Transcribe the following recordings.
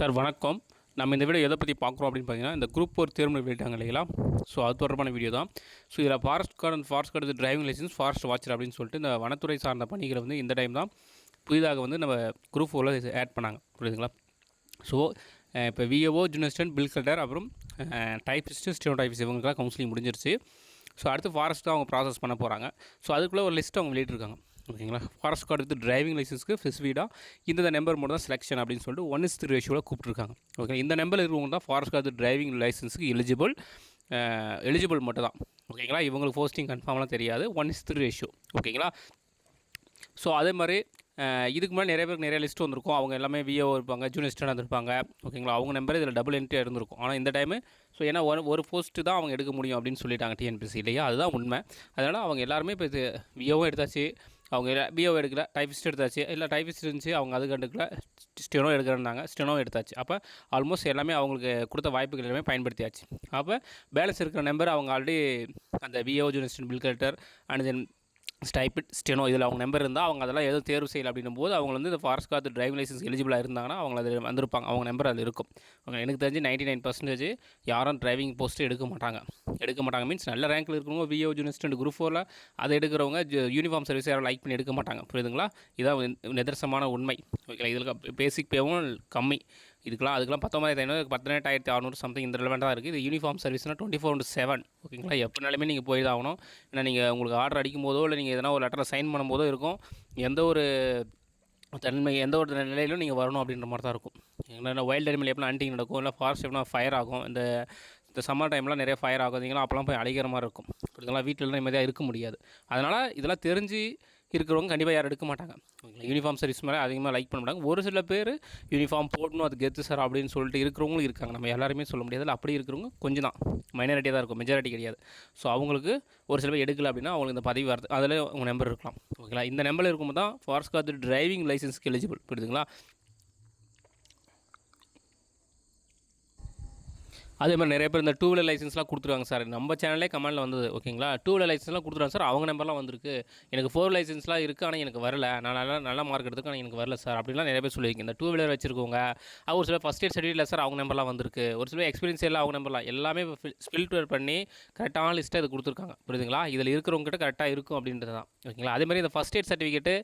Sir வணக்கம். நம்ம இந்த வீடியோ எதை பற்றி பார்க்குறோம் அப்படின்னு பார்த்தீங்கன்னா இந்த குரூப் ஒரு தேர்வு வெளியிட்டாங்க இல்லைங்களா? ஸோ அது தொடர்பான வீடியோ தான். ஸோ இதில் forest guard and forest guard driving licence forest watcher அப்படின்னு சொல்லிட்டு இந்த வனத்துறை சார்ந்த பணிகளை வந்து இந்த டைம் தான் புதிதாக வந்து நம்ம குரூப் ஃபோரில் ஆட் பண்ணாங்க. புரியுதுங்களா? ஸோ இப்போ விஏஓ ஜூனியர் பில் கலெக்டர் அப்புறம் டைப்பிஸ்ட்டு ஸ்டெனோ டைப்பிஸ்ட் இவங்களுக்குலாம் கவுன்சிலிங் முடிஞ்சிருச்சு. ஸோ அடுத்து ஃபாரஸ்ட் தான் அவங்க ப்ராசஸ் பண்ண போகிறாங்க ஸோ அதுக்குள்ளே ஒரு லிஸ்ட் அவங்க வெளியிட்டிருக்காங்க. ஓகேங்களா? ஃபாரஸ்ட் கார்டு வித் டிரைவிங் லைசன்ஸ்க்கு ஸ்பெசிஃபிக்காக இந்த நம்பர் மட்டும் தான் செலெக்ஷன் அப்படின்னு சொல்லிட்டு ஒன் இஸ் த்ரீ ரேஷியோவில் கூப்பிட்ருக்காங்க ஓகே இந்த நம்பரில் இருக்கவங்க தான் ஃபாரஸ்ட் கார்டு டிரைவிங் லைசன்ஸுக்கு எலிஜிபிள் எலிஜிபிள் மட்டும் தான். ஓகேங்களா? இவங்களுக்கு போஸ்டிங் கன்ஃபார்ம்லாம் தெரியாது. ஒன் இஸ் த்ரீ ரேஷியோ ஓகேங்களா? ஸோ அதே மாதிரி இதுக்கு முன்னாடி நிறைய பேருக்கு நிறைய லிஸ்ட் வந்திருக்கும். அவங்க எல்லாமே விஓ இருப்பாங்க ஜூனியர் ஸ்டூடெண்ட் இருந்திருப்பாங்க ஓகேங்களா? அவங்க நம்பர் இதில் டபுள் என்ட்ரியாக இருந்திருக்கும். ஆனால் இந்த டைமு ஸோ ஏன்னா ஒரு ஒரு போஸ்ட்டு தான் அவங்க எடுக்க முடியும் அப்படின்னு சொல்லிட்டாங்க டிஎன்பிசி இல்லையா? அதுதான் உண்மை. அதனால் அவங்க எல்லாருமே இப்போ இது விஓவும் எடுத்தாச்சு. அவங்க பிஓ எடுக்கல டைபிஸ்ட் எடுத்தாச்சு. இல்லை டைபிஸ்ட் இருந்துச்சு அவங்க அது கண்டுக்கல ஸ்டெனோ எடுக்கிறேன்னாங்க ஸ்டெனோ எடுத்தாச்சு. அப்போ ஆல்மோஸ்ட் எல்லாமே அவங்களுக்கு கொடுத்த வாய்ப்புகள் எல்லாமே பயன்படுத்தியாச்சு. அப்போ பேலன்ஸ் இருக்கிற நம்பர் அவங்க ஆல்ரெடி அந்த PO junior bill collector and then ஸ்டைபிட் steno இதில் அவங்க நம்பர் இருந்தால் அவங்க அதெல்லாம் எதுவும் தேர்வு செய்யலை அப்படின்னும் போது அவங்க வந்து இந்த ஃபாரஸ்ட் கார்டு டிரைவிங் லைசன்ஸ் எலிஜிபிளாக இருந்தாங்கன்னா அவங்க அதில் வந்திருப்பாங்க. அவங்க நம்பர் அதில் இருக்கும். அவங்க எனக்கு தெரிஞ்சு நைன்டி நைன் பர்சன்டேஜ் யாரும் டிரைவிங் போஸ்ட்டு எடுக்க மாட்டாங்க. எடுக்க மாட்டாங்க. மீன்ஸ் நல்ல ரேங்கில் இருக்கிறவங்க விஓ ஜூனிஸ்ட் குரூப் ஃபோரில் அதை எடுக்கிறவங்க யூனிஃபார்ம் சர்வீஸ் யாரும் லைக் பண்ணி எடுக்க மாட்டாங்க. புரியுதுங்களா? இதான் நிதர்சமான உண்மை. ஓகேங்களா? இதில் பேசிக் பேவும் கம்மி. இதுக்கெல்லாம் அதுக்கெல்லாம் பத்தொம்பதாயிரத்தி ஐநூறு பதினெட்டாயிரத்தி அறநூறு சம்திங் இந்த ரெலவெண்ட்டாக இருக்குது. இது யூனிஃபார்ம் சர்வீஸ்னால் டுவெண்ட்டி ஃபோர் செவன் ஓகேங்களா எப்போனாலுமே நீங்கள் போய் தான் ஆகணும். ஏன்னா நீங்கள் உங்களுக்கு ஆர்டர் அடிக்கும் போதோ இல்லை நீங்கள் எதனா ஒரு லெட்டரில் சைன் பண்ணும்போதோ இருக்கும். எந்த ஒரு தன்மை எந்த ஒரு நிலையிலும் நீங்கள் வரணும் அப்படின்ற மாதிரி தான் இருக்கும். ஏன்னா வைல்டு அனிமல் எப்படின்னா அண்டிங் நடக்கும் இல்லை ஃபாரஸ்ட் எப்படின்னா ஃபயர் ஆகும். இந்த இந்த சம்மர் டைம்லாம் நிறைய ஃபயர் ஆகும் பார்த்தீங்களா அப்போலாம் போய் அழிக்கிற மாதிரி இருக்கும். இதெல்லாம் வீட்டிலலாம் நிம்மதியாக இருக்க முடியாது. அதனால் இதெல்லாம் தெரிஞ்சு இருக்கிறவங்க கண்டிப்பாக யாரும் எடுக்க மாட்டாங்க. ஓகேங்களா? யூனிஃபார்ம் சர்வீஸ் மேலே அதிகமாக லைக் பண்ண மாட்டாங்க. ஒரு சில பேர் யூனிஃபார்ம் போடணும் அது கெத்து சார் அப்படின்னு சொல்லிட்டு இருக்கிறவங்களும் இருக்காங்க. நம்ம எல்லாருமே சொல்ல முடியாது. அப்படி இருக்கிறவங்க கொஞ்சம் தான். மைனாரிட்டியாக தான் இருக்கும். மெஜாரிட்டி கிடையாது. ஸோ அவங்களுக்கு ஒரு சில பேர் எடுக்கல அப்படின்னா அவங்களுக்கு இந்த பதவி வரது. அதில் உங்கள் நம்பர் இருக்கலாம். ஓகேங்களா? இந்த நம்பரில் இருக்கும்போது தான் ஃபாரஸ்ட் காத்து டிரைவிங் லைசன்ஸ்க்கு எலிஜிபிள் புரியுதுங்களா? அதே மாதிரி நிறைய பேர் இந்த டூ வீலர் லைசன்ஸ்லாம் கொடுத்துருவாங்க சார். நம்ம சேனலே கமெண்டில் வந்தது ஓகேங்களா டூ வீலர் லைசன்ஸ்லாம் கொடுத்துருவாங்க சார். அவங்க நம்பர்லாம் வந்திருக்கு. எனக்கு ஃபோர் லைசன்ஸ்லாம் இருக்குது ஆனால் எனக்கு வரல. நான் நல்லா நல்ல மார்க் எடுத்துக்கு ஆனால் எனக்கு வரல சார். அப்படின்லாம் நிறைய பேர் சொல்லியிருக்கீங்க. இந்த டூ வீலர் வச்சிருக்கவங்க ஒரு சில ஃபஸ்ட் இயர் சர்டிஃபிகேட் சார் அவங்க நம்பர்லாம் வந்திருக்கு. ஒரு சில எக்ஸ்பீரியன்ஸ் எல்லாம் அவங்க நம்பர்லாம் எல்லாமே ஃபில்டர் பண்ணி கரெக்டான லிஸ்ட்டை இது கொடுத்துருக்காங்க. புரியுதுங்களா? இதில் இருக்கிறவங்ககிட்ட கரெக்டாக இருக்கும் அப்படின்றது தான். ஓகேங்களா? அதே மாதிரி இந்த ஃபஸ்ட் எய்ட் சர்டிஃபிகேட்டு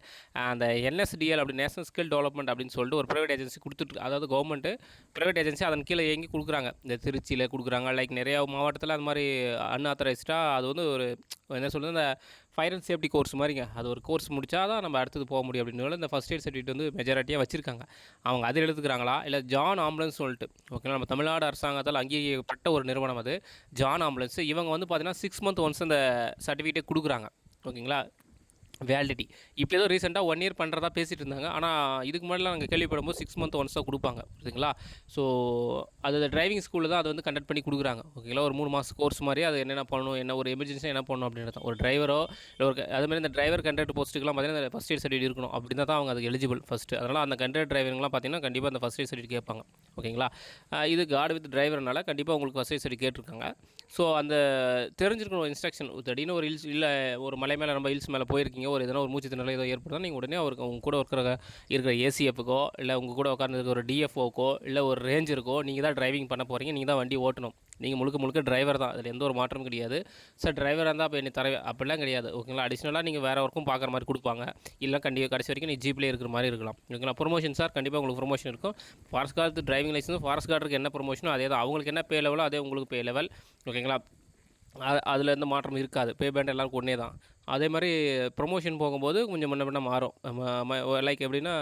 அந்த என்எஸ்டிஎல் அப்படி நேஷனல் ஸ்கில் டெவலப்மெண்ட் அப்படின்னு சொல்லிட்டு ஒரு ப்ரைவேட் ஏஜென்சி கொடுத்துட்டு அதாவது கவர்மெண்ட்டு ப்ரைவேட் ஏஜென்சி அதன் கீழே இயங்கி கொடுக்குறாங்க. இந்த திருச்சியில் கொடுக்குறாங்க. லைக் நிறையா மாவட்டத்தில் அந்த மாதிரி அன்ஆத்தரைஸ்டாக அது வந்து ஒரு என்ன சொல்கிறது இந்த ஃபயர் அண்ட் சேஃப்டி கோர்ஸ் மாதிரிங்க. அது ஒரு கோர்ஸ் முடிச்சா தான் நம்ம அடுத்தது போக முடியும் அப்படின்னு இந்த ஃபஸ்ட் எய்ட் சர்டிஃபிகேட் வந்து மெஜாரிட்டியாக வச்சிருக்காங்க. அவங்க அதில் எடுத்துக்கிறாங்களா இல்லை ஜான் ஆம்புலன்ஸ் சொல்லிட்டு. ஓகேங்களா நம்ம தமிழ்நாடு அரசாங்கத்தால் அங்கீகரிக்கப்பட்ட ஒரு நிறுவனம் அது. ஜான் ஆம்புலன்ஸ் இவங்க வந்து பார்த்தீங்கன்னா சிக்ஸ் மந்த் ஒன்ஸ் அந்த சர்டிஃபிகேட்டே கொடுக்குறாங்க. ஓகேங்களா வேலிடிட்டி இப்போ ஏதோ ரீசெண்டாக ஒன் இயர் பண்ணுறதா பேசிகிட்டு இருந்தாங்க. ஆனால் இதுக்கு முன்னாடிலாம் நாங்கள் கேள்விப்படும்போது சிக்ஸ் மந்த் ஒன்ஸ் தான் கொடுப்பாங்க. புரியுதுங்களா? ஸோ அது டிரைவிங் ஸ்கூலில் தான் அதை வந்து கண்டக்ட் பண்ணி கொடுக்குறாங்க. ஓகேங்களா ஒரு மூணு மாதம் கோர்ஸ் மாதிரி அது என்னென்ன பண்ணணும் என்ன ஒரு எமர்ஜென்சி என்ன பண்ணணும் அப்படின்றத ஒரு டிரைவரோ இல்லை ஒரு அது மாதிரி இந்த டிரைவர் கண்டக்ட் போஸ்ட்டுக்குலாம் பார்த்தீங்கன்னா ஃபஸ்ட் எய்ட் சர்டிஃபிகேட் இருக்கணும். அப்படின்னா தான் அவங்க அதுக்கு எலிஜிபிள் ஃபஸ்ட்டு அதனால் அந்த கண்டக்ட் டிரைவருங்கலாம் பார்த்தீங்கன்னா கண்டிப்பாக அந்த ஃபஸ்ட் எய்ட் சர்டிஃபிகேட் கேட்பாங்க. ஓகேங்களா இது கார்டு வித் டிரைவர்னால கண்டிப்பாக உங்களுக்கு ஃபஸ்ட் எய்ட் சர்டிஃபிகேட் கேட்டிருக்காங்க. ஸோ அந்த தெரிஞ்சிருக்கணும் ஒரு இன்ஸ்ட்ரக்ஷன் திடீர்னு ஒரு ஹில்ஸ் இல்லை ஒரு மலை மேலே நம்ம ஹில்ஸ் மேலே போயிருக்கீங்க ஒரு எதனா ஒரு மூச்சு திணறல் ஏதோ ஏற்படுதா நீங்கள் உடனே அவருக்கு உங்க கூட இருக்கிற இருக்கிற ஏசிஎஃப்க்கோ இல்லை உங்கள் கூட உட்காந்துருக்க ஒரு டிஎஃப்ஓக்கோ இல்லை ஒரு ரேஞ்சருக்கோ நீங்கள் தான் டிரைவிங் பண்ண போகிறீங்க நீங்கள் தான் வண்டி ஓட்டணும். நீங்கள் முழுக்க முழுக்க டிரைவர் தான். அதில் எந்த ஒரு மாற்றமும் கிடையாது. சார் டிரைவராக இருந்தால் அப்போ என்னை தர அப்படிலாம் கிடையாது. ஓகேங்களா அடிஷ்னலாக நீங்கள் வேறு ஒர்க்கும் பார்க்குற மாதிரி கொடுப்பாங்க. இல்லை கண்டிப்பாக கடைசி வரைக்கும் நீ ஜீப்லேயே இருக்கிற மாதிரி இருக்கலாம். ஓகேங்களா ப்ரொமோஷன் சார் கண்டிப்பாக உங்களுக்கு ப்ரொமோஷன் இருக்கும். Forest guard driving licence forest கார்டுக்கு என்ன ப்ரொமோஷனோ அதே தான். அவங்களுக்கு என்ன பே லெவலோ அதே உங்களுக்கு பே லெவல் ஓகேங்களா அது அதில் எந்த மாற்றம் இருக்காது. பே பேண்ட் எல்லாருக்கும் ஒன்றே தான். அதே மாதிரி ப்ரொமோஷன் போகும்போது கொஞ்சம் முன்ன பின்ன மாறும். லைக் எப்படின்னா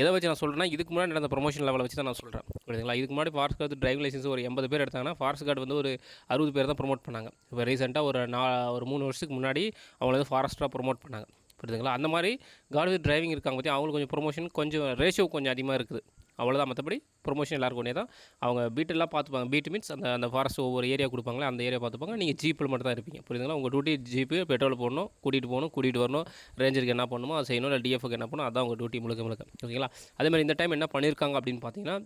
எதை வச்சு நான் சொல்கிறேன்னா இதுக்கு முன்னாடி நடந்த ப்ரொமோஷன் லெவலை வச்சு தான் நான் சொல்கிறேன் புரியுதுங்களா? இதுக்கு முன்னாடி ஃபாரஸ்ட் கார்டு டிரைவிங் லைசன்ஸ் ஒரு எண்பது பேர் எடுத்தாங்கன்னா ஃபாரஸ்ட் கார்டு வந்து ஒரு அறுபது பேர் தான் ப்ரொமோட் பண்ணாங்க. இப்போ ரீசெண்டாக ஒரு நா ஒரு மூணு வருஷத்துக்கு முன்னாடி அவங்கள வந்து ஃபாரஸ்ட்டாக ப்ரொமோட் பண்ணாங்க. புரியுதுங்களா? அந்த மாதிரி கார்டு டிரைவிங் இருக்காங்க பற்றி அவங்களுக்கு கொஞ்சம் ப்ரொமோஷன் கொஞ்சம் ரேஷியோ கொஞ்சம் அதிகமாக இருக்குது. அவ்வளோதான் மற்றபடி ப்ரொமோஷன் எல்லாருக்கும் ஒன்றே தான். அவங்க பீட்டெல்லாம் பார்த்துப்பாங்க. பீட் மீன்ஸ் அந்த அந்த ஃபாரஸ்ட் ஒவ்வொரு ஏரியா கொடுப்பாங்களே அந்த ஏரியா பார்த்துப்பாங்க. நீங்கள் ஜீப்பில் மட்டும் தான் இருப்பீங்க. புரியுதுங்களா? உங்கள் டியூட்டி ஜீப்பு பெட்ரோல் போடணும் கூட்டிகிட்டு போகணும் கூட்டிகிட்டு வரணும் ரேஞ்சருக்கு என்ன பண்ணணுமோ அதை செய்யணும் இல்லை டிஎஃப்க்கு என்ன பண்ணணும் அதான் உங்கள் டியூட்டி முழுக்க முழுக்க. ஓகேங்களா? அதே மாதிரி இந்த டைம் என்ன பண்ணியிருக்காங்க அப்படின்னு பார்த்தீங்கன்னா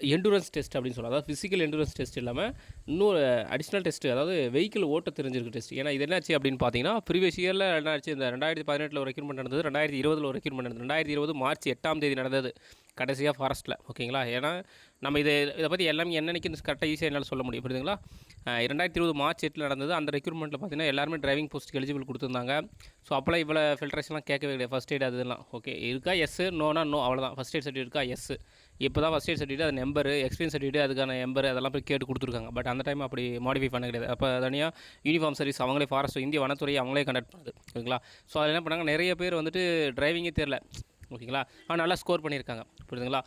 எண்டூரன்ஸ் டெஸ்ட் அப்படின்னு சொல்லலாம் அதாவது ஃபிசிக்கல் எண்டூரன்ஸ் டெஸ்ட் இல்லாமல் இன்னொரு அடிஷ்னல் டெஸ்ட் அதாவது வெஹிக்கிள் ஓட்ட தெரிஞ்சிருக்க டெஸ்ட் ஏன்னா இது என்னாச்சு அப்படின்னு பார்த்தீங்கன்னா ப்ரீவியஸ் இயரில் என்னாச்சு இந்த ரெண்டாயிரத்தி பதினெட்டில் ஒரு ரெக்யூர்மெண்ட் நடந்தது. ரெண்டாயிரத்தி இருபதில் ஒரு ரெக்யூர்மெண்ட் நடந்தது. ரெண்டாயிரத்தி இருபது மார்ச் எட்டாம் தேதி நடந்தது. கடைசியாக ஃபாரஸ்ட்டில் ஓகேங்களா ஏன்னா நம்ம இதை இதை பற்றி எல்லாமே என்னன்னைக்கு கரெக்டாக ஈஸியாக என்னால் சொல்ல முடியும். புரியுதுங்களா? இரண்டாயிரத்தி ரெண்டாயிரத்தி இருபது மார்ச் எட்டில் நடந்தது. அந்த ரெக்யூர்மெண்ட்டில் பார்த்தீங்கன்னா எல்லாருமே டிரைவிங் போஸ்ட்டுக்கு எலிஜிபிள் கொடுத்துருந்தாங்க. ஸோ அப்போலாம் இவ்வளோ ஃபில்ட்ரேஷன்லாம் கேட்கவே கிடையாது. ஃபஸ்ட் எய்ட் அது ஓகே இருக்கா? எஸ் நோனா நோ அவ்வளோதான் ஃபஸ்ட் எய்ட் சர்டிஃபிகேட் இருக்கா? எஸ் இப்போ தான் ஃபஸ்ட் எய்ட் சர்டிஃபிகேட் அது நம்பர் எக்ஸ்பீரியன்ஸ் சர்டிஃபிகேட் அதுக்கான நம்பர் அதெல்லாம் போய் கேட்டு கொடுத்துருக்காங்க. பட் அந்த டைம் அப்படி மாடிஃபை பண்ண கிடையாது. அப்போ தனியாக யூனிஃபார்ம் சர்வீஸ் அவங்களே ஃபாரஸ்ட் இந்திய வனத்துறை அவங்களே கண்டக்ட் பண்ணுது. ஓகேங்களா? ஸோ அதில் என்ன பண்ணாங்க? நிறைய பேர் வந்துட்டு டிரைவிங்கே தெரில ஓகேங்களா? ஆனால் நல்லா ஸ்கோர் பண்ணியிருக்காங்க. புரியுதுங்களா?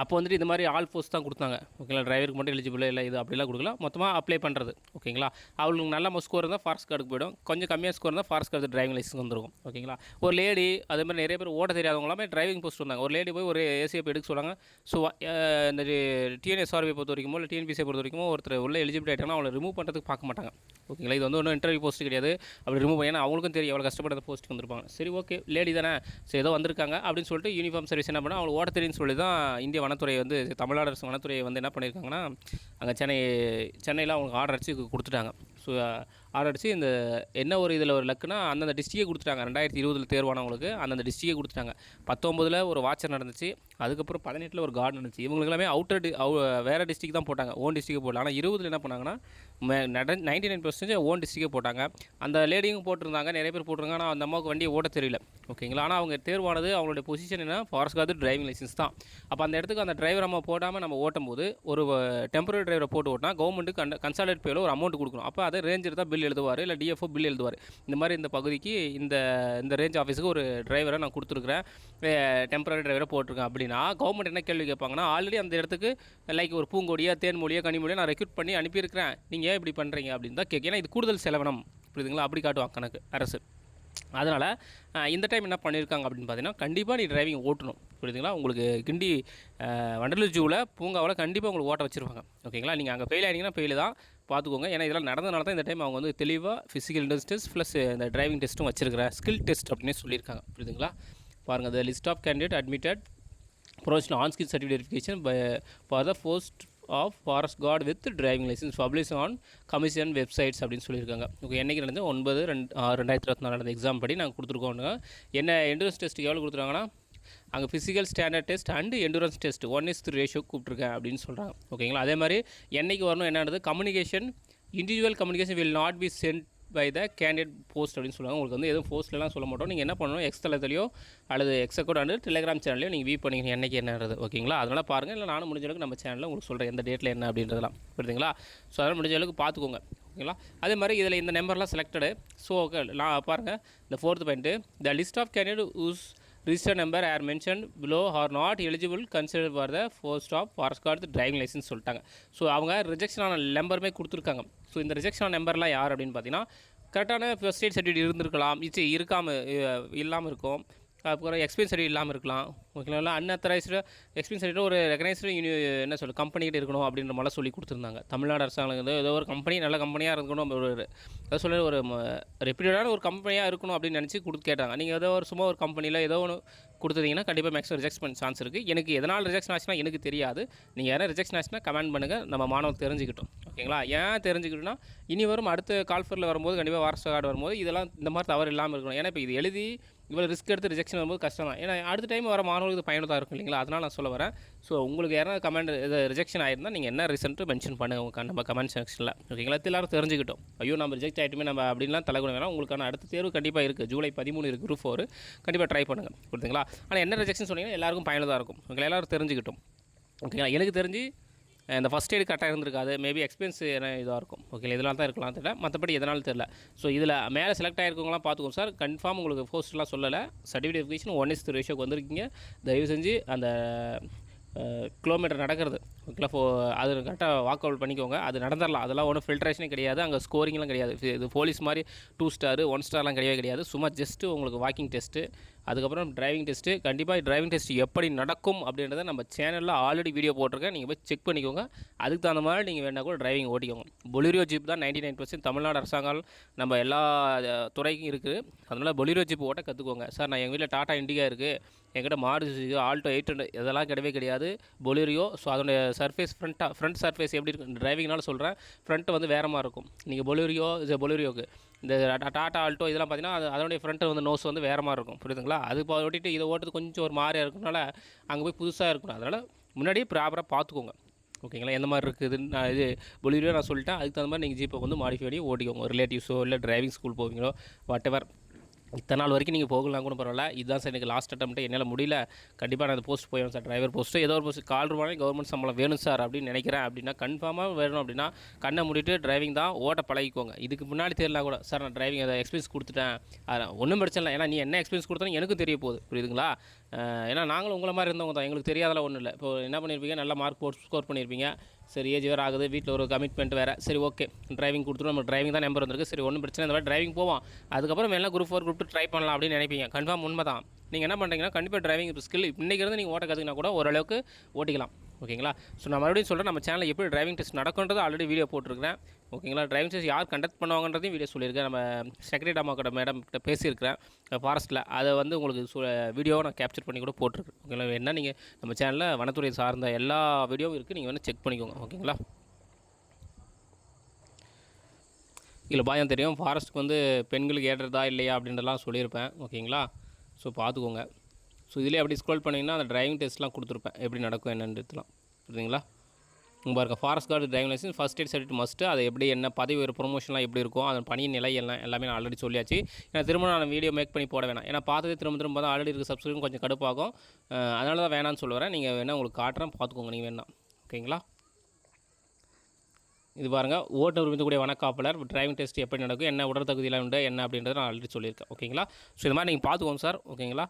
அப்போ வந்துட்டு இந்த மாதிரி ஆல் போஸ்ட் தான் கொடுத்தாங்க. ஓகேங்களா? டிரைவருக்கு மட்டும் எலிஜிபிள் இல்லை இது அப்படிலாம் கொடுக்கல. மொத்தமாக அப்ளை பண்ணுறது ஓகேங்களா? அவளுக்கு நல்ல ஸ்கோர் இருந்தால் ஃபாரஸ்ட் கார்டுக்கு போயிடும். கொஞ்சம் கம்மியாக ஸ்கோர் இருந்தால் ஃபாரஸ்ட் கார்டு டிரைவிங் லைசன்ஸ் வந்துருக்கும் ஓகேங்களா? ஒரு லேடி அதே மாதிரி நிறைய பேர் ஓட்ட தெரியாதவங்களாமே டிரைவிங் போஸ்ட் வந்தாங்க. ஒரு லேடி போய் ஒரு ஏசியை போய் எடுக்க சொன்னாங்க. ஸோ இந்த டிஎன்எஸ்ஆர்பி பொறுத்த வரைக்கும் இல்லை டிஎன்பிசியை பொறுத்த வரைக்கும் ஒருத்தர் உள்ள எலிஜிபிள் ஆகிட்டாங்கன்னா அவளை ரிமூவ் பண்ணுறதுக்கு பார்க்க மாட்டாங்க. ஓகேங்களா? இது வந்து ஒன்றும் இன்டர்வியூ போஸ்ட் கிடையாது. அப்படி ரிமூவ் ஏன்னா அவங்களுக்கும் தெரியும் எவ்வளோ கஷ்டப்பட்ட போஸ்ட்டுக்கு வந்திருப்பாங்க. சரி ஓகே லேடி தானே. சரி ஏதோ வந்திருக்காங்க அப்படின்னு சொல்லிட்டு யூனிஃபார்ம் சர்வீஸ் என்ன பண்ணால் அவங்களுக்கு ஓட்ட தெரியும்னு சொல்லி தான் இந்திய வனத்துறை வந்து தமிழ்நாடு அரசு வனத்துறை வந்து என்ன பண்ணியிருக்காங்கன்னா அங்கே சென்னை சென்னையில் அவங்களுக்கு ஆர்டர் அடிச்சு கொடுத்துட்டாங்க. ஸோ ஆர்டர் அடிச்சு இந்த என்ன ஒரு இதில் ஒரு லக்குனா அந்தந்த டிஸ்ட்ரிக்டே கொடுத்துட்டாங்க. ரெண்டாயிரத்தி இருபதில் தேர்வானவங்களுக்கு அந்தந்த டிஸ்ட்ரிக்டே கொடுத்துட்டாங்க. பத்தொம்பதில் ஒரு வாட்சர் நடந்துச்சு. அதுக்கப்புறம் பதினெட்டில் ஒரு கார்டு நடந்துச்சு. இவங்களுக்கு எல்லாமே அவுட்டர் டி அவு வேறு டிஸ்ட்ரிக் தான் போட்டாங்க. ஓன் டிஸ்ட்ரிக்ட் போடல. ஆனால் இருபதில் என்ன பண்ணாங்கன்னா நைன்டி நைன் பர்சன்டேஜ் ஓன் டிஸ்ட்ரிக்டே போட்டாங்க. அந்த லேடியும் போட்டிருந்தாங்க. நிறைய பேர் போட்டிருந்தாங்க. ஆனால் அந்த அம்மாவுக்கு வண்டியை ஓட்ட தெரியல. ஓகேங்களா? ஆனால் அவங்க தேர்வானது அவங்களுடைய பொசிஷன் என்ன ஃபாரஸ்ட் கார்டு டிரைவிங் லைசன்ஸ் தான். அப்போ அந்த இடத்துக்கு அந்த டிரைவர் நம்ம போடாமல் நம்ம ஓட்டும் போது ஒரு டெம்பரரி டிரைவரை போட்டு ஓட்டினா கவர்மெண்ட்டுக்கு கண்ட கன்சாலேட் பேரில் ஒரு அமௌண்ட் கொடுக்கணும். அப்போ அதை ரேஞ்சர் தான் பில் எழுதுவார் இல்லை டிஎஃப்ஓ பில் எழுதுவார். இந்த மாதிரி இந்த பகுதிக்கு இந்த இந்த ரேஞ்ச் ஆஃபீஸுக்கு ஒரு டிரைவரை நான் கொடுத்துருக்குறேன். டெம்பரரி டிரைவரை போட்டிருக்கேன் அப்படின்னா கவர்மெண்ட் என்ன கேள்வி கேட்பாங்கன்னா ஆல்ரெடி அந்த இடத்துக்கு லைக் ஒரு பூங்கொடியாக தேன்மொழியாக கனிமொழியாக நான் ரெக்ரூட் பண்ணி அனுப்பியிருக்கிறேன். நீங்கள் ஏன் இப்படி பண்ணுறீங்க அப்படின்னு தான் கேட்க ஏன்னா இது கூடுதல் செலவினம். புரியுதுங்களா? அப்படி காட்டுவாங்க கணக்கு அரசு. அதனால் இந்த டைம் என்ன பண்ணியிருக்காங்க அப்படின்னு பார்த்தீங்கன்னா கண்டிப்பாக நீ டிரைவிங் ஓட்டணும். புரியுதுங்களா? உங்களுக்கு கிண்டி வண்டலூர் ஜூவில் பூங்காவில் கண்டிப்பாக உங்களுக்கு ஓட்ட வச்சுருவாங்க ஓகேங்களா? நீங்கள் அங்கே ஃபெயில் ஆகிங்கன்னா ஃபெயில் தான். பார்த்துக்கோங்க. ஏன்னா இதெல்லாம் நடந்தனால தான் இந்த டைம் அவங்க வந்து தெளிவாக ஃபிசிக்கல் டெஸ்ட் ப்ளஸ் இந்த டிரைவிங் டெஸ்ட்டும் வச்சிருக்கிற ஸ்கில் டெஸ்ட் அப்படின்னு சொல்லியிருக்காங்க. புரியுதுங்களா? பாருங்கள் the list of candidate admitted professional on skill certificate by for the post of forest guard with driving licence publish on commission websites அப்படின்னு சொல்லியிருக்காங்க. ஓகே என்னைக்கு நடந்து ஒன்பது ரெண்டு ரெண்டாயிரத்தி இருபத்தி நாலு நடந்த எக்ஸாம் படி நாங்கள் கொடுத்துருக்கோம் என்ன என்ட்ரன்ஸ் டெஸ்ட்டுக்கு எவ்வளோ கொடுத்துருக்காங்கன்னா? அங்கே physical standard test and endurance test one is three ratio கூப்பிட்ருக்கேன் அப்படின்னு சொல்கிறாங்க ஓகேங்களா அதே மாதிரி என்னைக்கு வரணும் என்னது communication individual communication will not be sent by the candidate post அப்படின்னு சொல்லுவாங்க. உங்களுக்கு வந்து எதுவும் போஸ்ட்லலாம் சொல்ல மாட்டோம். நீங்கள் என்ன பண்ணணும் எக்ஸ் தளத்துலையோ அல்லது எக்ஸ் அக்கௌண்ட் அண்டு டெலிகிராம் சேனல்லையோ நீங்கள் வியூ பண்ணிக்கணும் என்றைக்கு என்னன்றது. ஓகேங்களா அதனால் பாருங்கள் இல்லை நானும் முடிஞ்ச அளவுக்கு நம்ம சேனலில் உங்களுக்கு சொல்கிறேன் எந்த டேட்டில் என்ன அப்படின்றதெல்லாம். புரியுதுங்களா? ஸோ அதனால் முடிஞ்ச அளவுக்கு பார்த்துக்கோங்க ஓகேங்களா அதே மாதிரி இதில் இந்த நம்பர்லாம் செலக்டடு ஸோ ஓகே நான் பாருங்கள் இந்த fourth point the list of candidate whose register number are mention below are not eligible consider for the post of forest guard driving licence சொல்லிட்டாங்க. ஸோ அவங்க ரிஜெக்ஷன் ஆன நம்பருமே கொடுத்துருக்காங்க. ஸோ இந்த ரிஜெக்ஷன் ஆன நம்பர்லாம் யார் அப்படின்னு பார்த்தீங்கன்னா கரெக்டான ஃபர்ஸ்ட் எய்ட் சர்டிஃபிகேட் இருந்திருக்கலாம். இது இருக்காமல் இல்லாமல் இருக்கும். அதுக்கப்புறம் எக்ஸ்பீரியன்ஸ் சர்டிஃபிகேட் இல்லாமல் இருக்கலாம். ஓகேங்களா? அன்அத்தரைஸ்டு எக்ஸ்பீரியன்ஸ் சர்டிஃபிகேட் ஒரு ரெகனைஸ்டு யூனி என்ன சொல்லு கம்பெனிகிட்ட இருக்கணும் அப்படின்ற மாதிரிலாம் சொல்லி கொடுத்துருந்தாங்க. தமிழ்நாடு அரசாங்கம் ஏதோ ஏதோ ஒரு கம்பெனி நல்ல கம்பெனியாக இருக்கணும் ஒரு ஏதோ சொல்ல ஒரு ரெப்யூட்டடான ஒரு கம்பெனியாக இருக்கணும் அப்படின்னு நினச்சி கொடுத்து கேட்டாங்க. நீங்கள் ஏதோ ஒரு சும்மா ஒரு கம்பெனியில் ஏதோ ஒன்று கொடுத்தீங்கன்னா கண்டிப்பாக மேக்ஸிமம் ரிஜெக்ட் பண்ண சான்ஸ் இருக்குது எனக்கு எதனால் ரிஜெக்ஷன் ஆச்சுன்னா எனக்கு தெரியாது. நீங்கள் யாரும் ரிஜெக்ஷன் ஆச்சுன்னா கமெண்ட் பண்ணுங்கள் நம்ம மாணவர் தெரிஞ்சுக்கிட்டோம். ஓகேங்களா? ஏன் தெரிஞ்சுக்கிட்டோம்னா இனி வரும் அடுத்த கால்ஃபரில் வரும்போது கண்டிப்பாக வாரஸ்டர் கார்டு வரும்போது இதெல்லாம் இந்த மாதிரி தவறு இல்லாமல் இருக்கணும். ஏன்னா இப்போ இது எழுதி இவ்வளோ ரிஸ்க் எடுத்து ரிஜெக்ஷன் வரும்போது கஷ்டம் தான் ஏன்னா அடுத்த டைம் வர மாணவர்களுக்கு பயனுள்ளதாக இருக்கும் இல்லைங்களா? அதனால் நான் சொல்ல வரேன். ஸோ உங்களுக்கு யாராவது கமெண்ட் இது ரிஜெக்ஷன் ஆயிருந்தால் நீங்கள் என்ன ரீசன்ட்டு மென்ஷன் பண்ணுங்க நம்ம கமெண்ட் செக்ஷனில் ஓகேங்களா எல்லாரும் தெரிஞ்சுக்கிட்டோம். ஐயோ நம்ம ரிஜெக்ட் ஆகிட்டுமே நம்ம அப்படின்லாம் தலைகுணம் வேணாம். உங்களுக்கான அடுத்த தேர்வு கண்டிப்பாக இருக்குது ஜூலை பதிமூணு இருக்குது குரூப் ஃபோர் கண்டிப்பாக ட்ரை பண்ணுங்கள் கொடுத்துங்களா ஆனால் என்ன ரிஜெக்ஷன் சொன்னீங்கன்னா எல்லாருக்கும் பயனுள்ளதாக இருக்கும். ஓகே எல்லோரும் தெரிஞ்சுக்கிட்டோம். ஓகேங்களா எனக்கு தெரிஞ்சு இந்த ஃபஸ்ட் எய்டு கரெக்டாக இருந்திருக்காது. மேபி எக்ஸ்பென்ஸ் என்ன இதாக இருக்கும். ஓகே இதெல்லாம் தான் இருக்கலாம் தெரியல. மற்றபடி எதனாலும் தெரியல. ஸோ இதில் மேலே செலக்ட் ஆகிருக்கவங்களாம் பார்த்துக்கோங்க சார் கன்ஃபார்ம் உங்களுக்கு ஃபோஸ்ட்லாம் சொல்லலை. சர்டிஃபிகேட் ஒன் இஸ் த்ரீ ரேஷோக்கு வந்திருக்கீங்க. தயவு செஞ்சு அந்த கிலோமீட்டர் நடக்கிறது. ஓகேங்களா ஃபோ அது கரெக்டாக வாக் அவுட் பண்ணிக்கோங்க. அது நடந்துடலாம் அதெல்லாம் ஒன்றும் ஃபில்ட்ரேஷனே கிடையாது. அங்கே ஸ்கோரிங்லாம் கிடையாது. இது- போலீஸ் மாதிரி டூ ஸ்டார் ஒன் ஸ்டார்லாம் கிடையவே கிடையாது. சும்மா ஜஸ்ட்டு உங்களுக்கு வாக்கிங் டெஸ்ட்டு அதுக்கப்புறம் டிரைவிங் டெஸ்ட்டு கண்டிப்பாக டிரைவிங் டெஸ்ட் எப்படி நடக்கும் அப்படின்றத நம்ம சேனலில் ஆல்ரெடி வீடியோ போட்டிருக்கேன். நீங்கள் போய் செக் பண்ணிக்கோங்க. அதுக்கு தகுந்த மாதிரி நீங்கள் வேணால் கூட டிரைவிங் ஓட்டிக்கோங்க. பொலிரியோ ஜீப் தான் நைன்டி நைன் பர்சன்ட் தமிழ்நாடு அரசாங்கம் நம்ம எல்லா துறைக்கும் இருக்குது. அதனால் பொலிரியோ ஜீப் ஓட்ட கற்றுக்கோங்க சார் நான் எங்கள் வீட்டில் டாட்டா இண்டிகா இருக்குது என்கிட்ட மாடு ஆல்டோ எயிட் ஹண்ட்ரட் இதெல்லாம் கிடையவே கிடையாது. பொலிரியோ ஸோ அதனுடைய சர்ஃபேஸ் ஃப்ரண்ட்டாக ஃப்ரண்ட் சர்ஃபேஸ் எப்படி இருக்கும் டிரைவிங்னால சொல்கிறேன் ஃப்ரண்ட் வந்து வேறு மாதிரி இருக்கும். நீங்கள் பொலூரியோ இது பொலூரியோக்கு இந்த டாட்டா ஆல்ட்டோ இதெல்லாம் பார்த்தீங்கன்னா அது அதனுடைய ஃப்ரண்ட் வந்து நோஸ் வந்து வேறு மாதிரி இருக்கும். புரியுதுங்களா? அது இப்போ ஓட்டிட்டு இதை ஓட்டுறது கொஞ்சம் ஒரு மாதிரியாக இருக்கனால அங்கே போய் புதுசாக இருக்கணும். அதனால் முன்னாடியே ப்ராப்பராக பார்த்துக்கோங்க ஓகேங்களா? எந்த மாதிரி இருக்குதுன்னு நான் இது பொலிரியோ நான் சொல்லிட்டேன். அதுக்கு தகுந்த மாதிரி நீங்கள் ஜீப்பை வந்து மாடிஃபை பண்ணி ஓட்டிக்கோங்க. ரிலேட்டிவ்ஸோ இல்லை டிரைவிங் ஸ்கூல் போவீங்களோ வாட் எவர் இத்தனை நாள் வரைக்கும் நீங்கள் போகலாம் கூட பரவாயில்ல. இதுதான் சார் எனக்கு லாஸ்ட் அட்டம்ட்டு என்னால் முடியல. கண்டிப்பாக நான் அந்த போஸ்ட் போயிடும் சார். டிரைவர் போஸ்ட்டு ஏதோ ஒரு போஸ்ட் கால் ரூபாய் கவர்மெண்ட் சம்பளம் வேணும் சார் அப்படின்னு நினைக்கிறேன். அப்படின்னா கன்ஃபார்மாக வேணும் அப்படின்னா கண்ணை மூடிட்டு டிரைவிங் தான் ஓட்ட பழகிக்கோங்க. இதுக்கு முன்னாடி தெரியல கூட சார் நான் டிரைவிங் அதை எக்ஸ்பீரியன்ஸ் கொடுத்துட்டேன். அதான் ஒன்றும் பிரச்சனை இல்லை. ஏன்னா நீ என்ன எக்ஸ்பீரியன்ஸ் கொடுத்தாலும் எனக்கும் தெரிய போகுது. புரியுதுங்களா? ஏன்னா நாங்களும் உங்களை மாதிரி இருந்தவங்க தான். எங்களுக்கு தெரியாதெல்லாம் ஒன்றும் இல்லை. இப்போ என்ன பண்ணியிருப்பீங்க நல்ல மார்க் போட்டு ஸ்கோர் பண்ணியிருப்பீங்க சரி ஏஜ் வேறு ஆகுது வீட்டில் ஒரு கமிட்மெண்ட் வேறு. சரி ஓகே டிரைவிங் கொடுத்துட்டு நம்ம டிரைவிங் தான் நம்பர் வந்திருக்கு. சரி ஒன்றும் பிரச்சனை இந்த மாதிரி டிரைவிங் போவோம். அதுக்கப்புறம் எல்லாம் குரூப் ஃபோர் குரூப் ட்ரை பண்ணலாம் அப்படின்னு நினைப்பீங்க. கன்ஃபார்ம் உண்மை தான் நீங்கள் என்ன பண்ணுறீங்கன்னா கண்டிப்பாக டிரைவிங் ஸ்கில் இன்றைக்கி இருந்து நீங்கள் ஓட்ட கற்றுக்கினா கூட ஓரளவுக்கு ஓட்டிக்கலாம். ஓகேங்களா? ஸோ நான் மறுபடியும் சொல்கிறேன் நம்ம சேனலில் எப்படி டிரைவிங் டெஸ்ட் நடக்குன்றது ஆல்ரெடி வீடியோ போட்டிருக்கிறேன். ஓகேங்களா? டிரைவிங் டெஸ்ட் யார் கண்டக்ட் பண்ணுவாங்கன்றதையும் வீடியோ சொல்லியிருக்கேன். நம்ம செக்ரட்டரி அம்மா மேடம் கிட்ட பேசியிருக்கிறேன். ஃபாரஸ்ட்டில் அதை வந்து உங்களுக்கு சு வீடியோவை நான் கேப்சர் பண்ணி கூட போட்டிருக்கேன். ஓகேங்களா? என்ன நீங்கள் நம்ம சேனலில் வனத்துறை சார்ந்த எல்லா வீடியோவும் இருக்குது நீங்கள் வந்து செக் பண்ணிக்கோங்க. ஓகேங்களா? இல்லை பயம் தெரியும். ஃபாரஸ்ட்டுக்கு வந்து பெண்களுக்கு ஏற்றதா இல்லையா அப்படின்றலாம் சொல்லியிருப்பேன். ஓகேங்களா? ஸோ பார்த்துக்கோங்க. ஸோ இதிலே அப்படி ஸ்க்ரோல் பண்ணிங்கன்னா அந்த டிரைவிங் டெஸ்ட்லாம் கொடுத்துருப்பேன். எப்படி நடக்கும் என்னன்றதுலாம். புரியுதுங்களா? உங்க பாருங்க forest guard driving licence first aid certificate must அது எப்படி என்ன பதவி ஒரு ப்ரொமோஷன்லாம் எப்படி இருக்கும் அதன் பணி நிலை எல்லாம் எல்லாமே நான் ஆல்ரெடி சொல்லியாச்சு. ஏன்னா திரும்ப நான் வீடியோ மேக் பண்ணி போட வேணாம். ஏன்னா பார்த்ததே திரும்ப திரும்ப தான் ஆல்ரெடி இருக்க சப்ஸ்கிரைபும் கொஞ்சம் கடுப்பாகும். அதனால தான் வேணாம்னு சொல்லுவேன் நீங்கள் வேணால் உங்களுக்கு காட்டுறேன் பார்த்துக்கோங்க நீங்கள் வேணாம் ஓகேங்களா? இது பாருங்கள் ஓட்டுநர் உரிமைக்கூடிய வனக்காப்பலர் டிரைவிங் டெஸ்ட் எப்படி நடக்கும் என்ன உடல் உண்டு என்ன அப்படின்றத நான் ஆல்ரெடி சொல்லியிருக்கேன். ஓகேங்களா? ஸோ இது மாதிரி நீங்கள் பார்த்துக்கோங்க சார் ஓகேங்களா?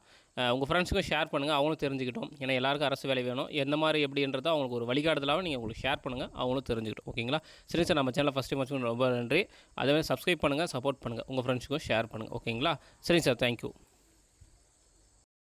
உங்கள் ஃப்ரெண்ட்ஸுக்கும் ஷேர் பண்ணுங்கள் அவங்களும் தெரிஞ்சுக்கிட்டோம். ஏன்னா எல்லாருக்கும் அரசு வேலை வேணும். எந்த மாதிரி எப்படின்றத அவங்களுக்கு ஒரு வழிகாட்டுதலாக நீங்கள் உங்களுக்கு ஷேர் பண்ணுங்கள் அவங்களும் தெரிஞ்சுக்கிட்டோம். ஓகேங்களா? சரி சார் நம்ம சேனல் ஃபஸ்ட்டு மச்சும் ரொம்ப நன்றி. அதே மாதிரி சப்ஸ்கிரைப் பண்ணுங்கள் சப்போர்ட் பண்ணுங்கள் உங்கள் ஃப்ரெண்ட்ஸுக்கும் ஷேர் பண்ணுங்கள் ஓகேங்களா? சரிங்க சார் தேங்க்யூ